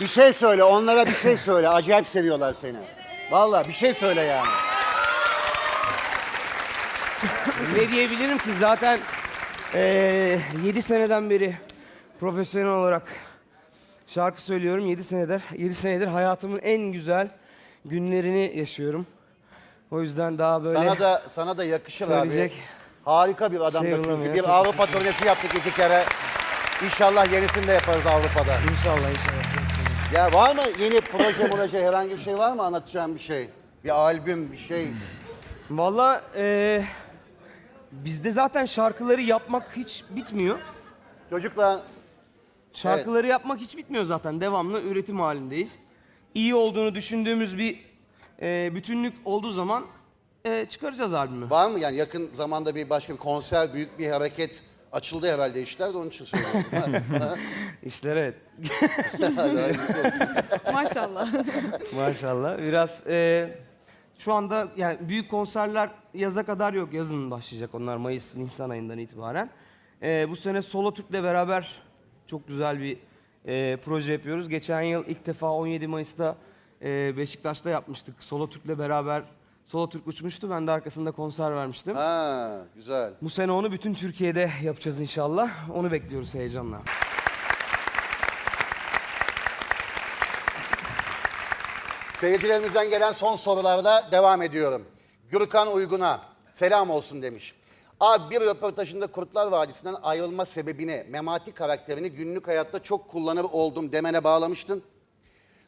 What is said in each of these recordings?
Bir şey söyle, onlara bir şey söyle. Acayip seviyorlar seni. Vallahi bir şey söyle yani. Ne diyebilirim ki zaten 7 seneden beri profesyonel olarak şarkı söylüyorum. 7 senedir 7 senedir hayatımın en güzel günlerini yaşıyorum. O yüzden daha böyle Sana da sana da yakışır Söyleyecek abi. Harika bir adam şey da çünkü. bulamıyor. Bir Çok Avrupa turnesi yaptık iki kere. İnşallah yenisini de yaparız Avrupa'da. inşallah inşallah. Ya var mı yeni proje proje herhangi bir şey var mı anlatacağım bir şey? Bir albüm bir şey. Valla eee, bizde zaten şarkıları yapmak hiç bitmiyor. Çocuklar Şarkıları yapmak hiç bitmiyor zaten. Devamlı üretim halindeyiz. İyi olduğunu düşündüğümüz bir eee, bütünlük olduğu zaman eee, çıkaracağız albümü. var mı yani yakın zamanda bir başka bir konser, büyük bir hareket açıldı herhalde işler de onun için söylüyorum. İşler evet. Hadi hayırlısı olsun. Maşallah. Maşallah. Biraz eee, şu anda yani büyük konserler yaza kadar yok. Yazın başlayacak onlar Mayıs, Nisan ayından itibaren. Eee, bu sene Solo Türk'le beraber çok güzel bir eee, proje yapıyoruz. Geçen yıl ilk defa 17 Mayıs'ta eee, Beşiktaş'ta yapmıştık. Solo Türk'le beraber Solo Türk uçmuştu. Ben de arkasında konser vermiştim. Ha, güzel. Bu sene onu bütün Türkiye'de yapacağız inşallah. Onu bekliyoruz heyecanla. Seyircilerimizden gelen son sorularda devam ediyorum. Gürkan Uygun'a selam olsun demiş. Abi bir röportajında Kurtlar Vadisi'nden ayrılma sebebini, Memati karakterini günlük hayatta çok kullanır oldum demene bağlamıştın.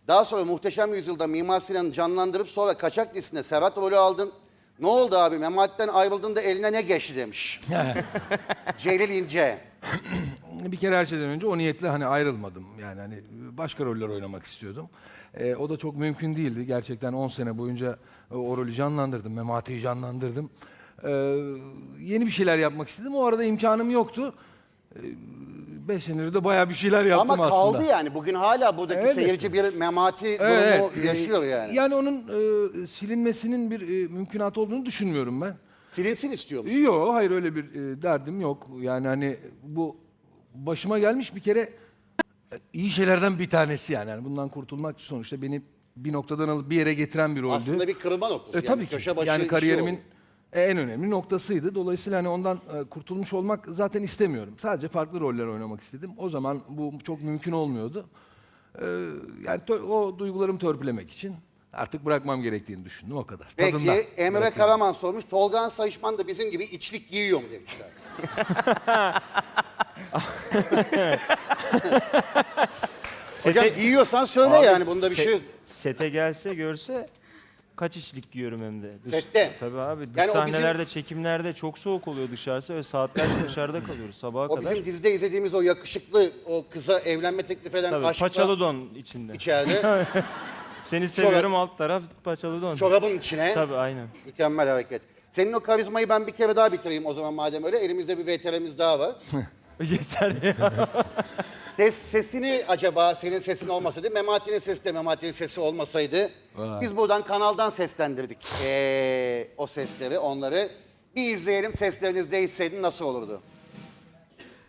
Daha sonra Muhteşem Yüzyıl'da Mimar Sinan'ı canlandırıp sonra Kaçak Listesi'nde Serhat rolü aldın. Ne oldu abi? Memati'den ayrıldığında eline ne geçti demiş. Celil İnce. Bir kere her şeyden önce o niyetle hani ayrılmadım. Yani hani başka roller oynamak istiyordum. Ee, o da çok mümkün değildi. Gerçekten 10 sene boyunca o rolü canlandırdım. Memati'yi canlandırdım. Ee, yeni bir şeyler yapmak istedim. O arada imkanım yoktu. 5 senedir de bayağı bir şeyler yaptım Ama aslında. kaldı yani. Bugün hala buradaki Evet. seyirci bir Memati durumu e, yaşıyor yani. Yani onun e, silinmesinin bir e, mümkünatı olduğunu düşünmüyorum ben. Silinsin istiyor musun? Yok, hayır öyle bir e, derdim yok. Yani hani bu başıma gelmiş bir kere e, iyi şeylerden bir tanesi yani. yani bundan kurtulmak sonuçta beni bir noktadan alıp bir yere getiren bir roldü. Aslında bir kırılma noktası. E, yani. tabii ki. Köşe başı yani kariyerimin oldu. En önemli noktasıydı. Dolayısıyla hani ondan e, kurtulmuş olmak zaten istemiyorum. Sadece farklı roller oynamak istedim. O zaman bu çok mümkün olmuyordu. E, yani o duygularımı törpülemek için artık bırakmam gerektiğini düşündüm o kadar. Peki Tadından Emre bırakıyorum. Karaman sormuş. Tolgan Sayışman da bizim gibi içlik giyiyor mu demişler. Hocam giyiyorsan söyle Abi yani bunda bir se- şey yok. Sete gelse görse kaç içlik giyiyorum hem de. Dış- Sette. Tabii abi. Dış Yani o bizim- sahnelerde, çekimlerde çok soğuk oluyor dışarısı ve saatlerce dışarıda kalıyoruz sabaha O kadar. bizim dizide izlediğimiz o yakışıklı o kıza evlenme teklif eden Tabii aşkla paçalı don içinde. içeride Seni seviyorum alt taraf paçalı don. çorabın içine Tabii aynen. mükemmel hareket. Senin o karizmayı ben bir kere daha bitireyim o zaman madem öyle. Elimizde bir VTR'miz daha var. Yeter ya. Ses, sesini acaba senin sesin olmasaydı, Memati'nin sesi de Memati'nin sesi olmasaydı biz buradan kanaldan seslendirdik ee, o sesleri, onları. Bir izleyelim sesleriniz değişseydi nasıl olurdu?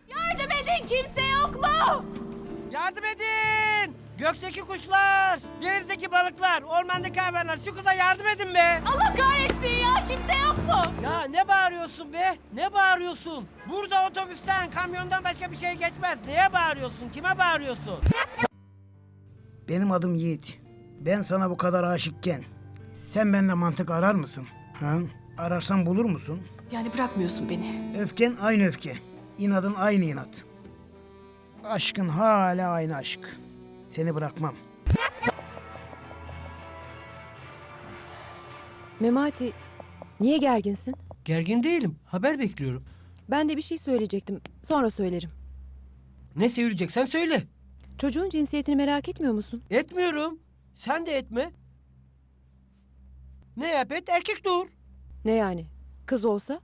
Yardım edin kimse yok mu? Yardım edin! Gökteki kuşlar, denizdeki balıklar, ormandaki hayvanlar şu kıza yardım edin be! Allah kahretsin ya kimse yok mu? Ya ne bağırıyorsun be? Ne bağırıyorsun? Burada otobüsten, kamyondan başka bir şey geçmez. Neye bağırıyorsun? Kime bağırıyorsun? Benim adım Yiğit. Ben sana bu kadar aşıkken sen bende mantık arar mısın? Ha? Ararsan bulur musun? Yani bırakmıyorsun beni. Öfken aynı öfke. İnadın aynı inat. Aşkın hala aynı aşk. Seni bırakmam. Memati, niye gerginsin? Gergin değilim. Haber bekliyorum. Ben de bir şey söyleyecektim. Sonra söylerim. Ne söyleyeceksen söyle. Çocuğun cinsiyetini merak etmiyor musun? Etmiyorum. Sen de etme. Ne yap et erkek doğur. Ne yani? Kız olsa?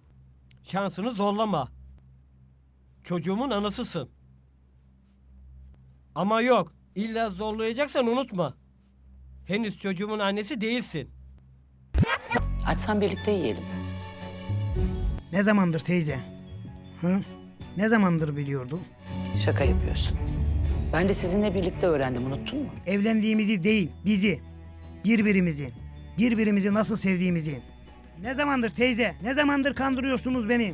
Şansını zorlama. Çocuğumun anasısın. Ama yok. İlla zorlayacaksan unutma. Henüz çocuğumun annesi değilsin. Açsan birlikte yiyelim. Ne zamandır teyze? Ha? Ne zamandır biliyordun? Şaka yapıyorsun. Ben de sizinle birlikte öğrendim unuttun mu? Evlendiğimizi değil, bizi. Birbirimizi. Birbirimizi nasıl sevdiğimizi. Ne zamandır teyze, ne zamandır kandırıyorsunuz beni?